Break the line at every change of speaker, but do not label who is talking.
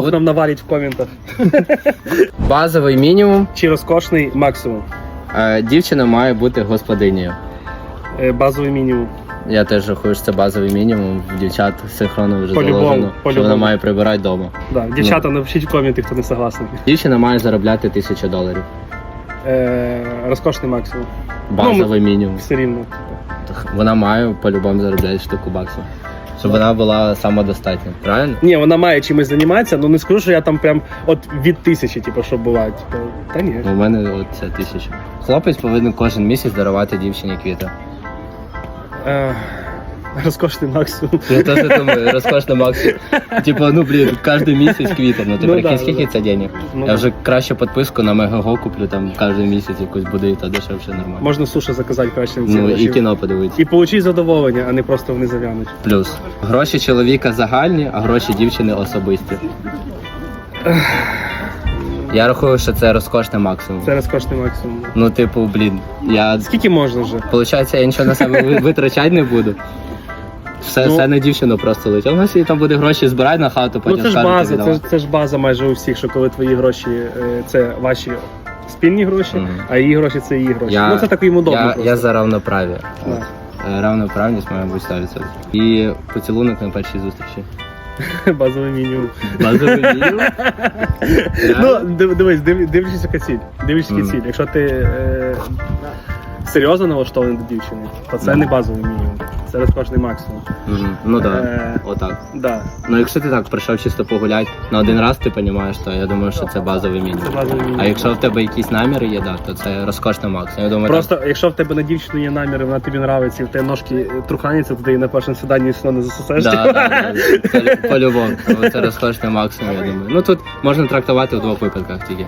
Бог нам навалить в коментах.
Базовий мінімум.
Чи розкошний максимум?
Е, Дівчина має бути господинею.
Е, Базовий мінімум.
Я теж рахую, що це базовий мінімум. В дівчат синхронно вже
По-любому,
заложено, що
по-любому.
вона має прибирати вдома.
Да. Дівчата, напишіть в коменти, хто не согласний.
Дівчина має заробляти тисячу доларів.
Е, розкошний максимум.
Базовий мінімум.
Все рівно.
Вона має по-любому заробляти штуку баксів. Щоб вона була самодостатня. Правильно?
Ні, вона має чимось займатися, але не скажу, що я там прям от від тисячі, типу, що буває. Типу, та ні.
У мене от це тисяча. Хлопець повинен кожен місяць дарувати дівчині квіти.
Е, розкошний максимум.
Я теж думаю, розкошно максимум. Типа, ну блін, кожен місяць квіти. Ну ти
Ну,
прикинь,
да,
скільки
да.
це денег?
Ну,
Я вже краще підписку на Мегаго куплю там кожен місяць якусь буде, і то дешевше нормально.
Можна суші заказати краще на ці
Ну і
гроші.
кіно подивитися.
І получить задоволення, а не просто вони зав'януть.
Плюс. Гроші чоловіка загальні, а гроші дівчини особисті. Я рахую, що це розкошний максимум.
Це розкошний максимум.
Ну, типу, блін, я.
Скільки можна вже?
Получається, я нічого на себе ви- витрачати не буду. Все,
Ну.
все на дівчину просто летить. Вона собі там буде гроші збирати на хату,
Ну це ж
скаже,
база, це, ж- це ж база майже у всіх, що коли твої гроші е, це ваші спільні гроші,
Мгм.
а її гроші це її гроші.
Я-
ну це так їм удобно.
Я,
просто.
я за равноправ'я.
Да.
Е, Равноправність має бути 100%. І поцілунок на першій зустрічі.
Базовий мінімум.
Базовий мінімум.
Ну, див- дивись, див- дивлячись, яка ціль. Дивлячись, яка
Мгм.
ціль. Якщо ти е, серйозно налаштований до дівчини, то це
Да.
не базовий мінімум. Це розкошний максимум.
Мгм. Ну так,
Е.
да. отак.
Да,
Ну якщо ти так прийшов чисто погуляти на один раз, ти розумієш, то я думаю, що це базовий
це
мінімум.
базовий мінімум.
А якщо в тебе якісь наміри є, да, то це розкошний максимум. Я думаю,
Просто якщо в тебе на дівчину є наміри, вона тобі нравиться, і в тебе ножки е, труханяться, то ти її на першому свіданні все не засосеш.
да, да, да, це по-любому. Це розкошний максимум, я думаю. Ну тут можна трактувати в двох випадках тільки.